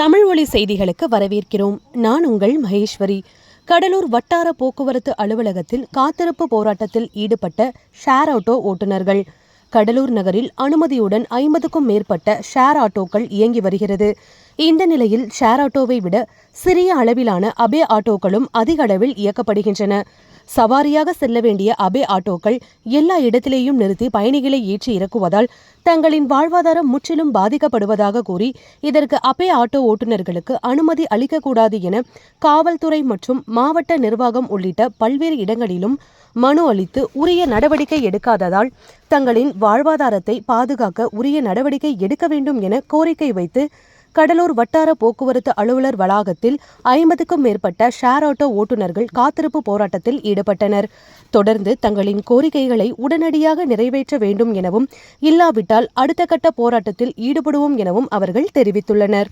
தமிழ் ஒளி செய்திகளுக்கு வரவேற்கிறோம். நான் உங்கள் மகேஸ்வரி. கடலூர் வட்டார போக்குவரத்து அலுவலகத்தில் காத்திருப்பு போராட்டத்தில் ஈடுபட்ட ஷேர் ஆட்டோ ஓட்டுநர்கள். கடலூர் நகரில் அனுமதியுடன் ஐம்பதுக்கும் மேற்பட்ட ஷேர் ஆட்டோக்கள் இயங்கி வருகிறது. இந்த நிலையில் ஷேர் ஆட்டோவை விட சிறிய அளவிலான அபே ஆட்டோக்களும் அதிக அளவில் இயக்கப்படுகின்றன. சவாரியாக செல்ல வேண்டிய அபே ஆட்டோக்கள் எல்லா இடத்திலேயும் நிறுத்தி பயணிகளை ஏற்றி இறக்குவதால் தங்களின் வாழ்வாதாரம் முற்றிலும் பாதிக்கப்படுவதாக கூறி இதற்கு அபே ஆட்டோ ஓட்டுநர்களுக்கு அனுமதி அளிக்கக்கூடாது என காவல்துறை மற்றும் மாவட்ட நிர்வாகம் உள்ளிட்ட பல்வேறு இடங்களிலும் மனு அளித்து உரிய நடவடிக்கை எடுக்காததால் தங்களின் வாழ்வாதாரத்தை பாதுகாக்க உரிய நடவடிக்கை எடுக்க வேண்டும் என கோரிக்கை வைத்து கடலூர் வட்டார போக்குவரத்து அலுவலர் வளாகத்தில் ஐம்பதுக்கும் மேற்பட்ட ஷேர் ஆட்டோ ஓட்டுநர்கள் காத்திருப்பு போராட்டத்தில் ஈடுபட்டனர். தொடர்ந்து தங்களின் கோரிக்கைகளை உடனடியாக நிறைவேற்ற வேண்டும் எனவும் இல்லாவிட்டால் அடுத்த கட்ட போராட்டத்தில் ஈடுபடுவோம் எனவும் அவர்கள் தெரிவித்துள்ளனர்.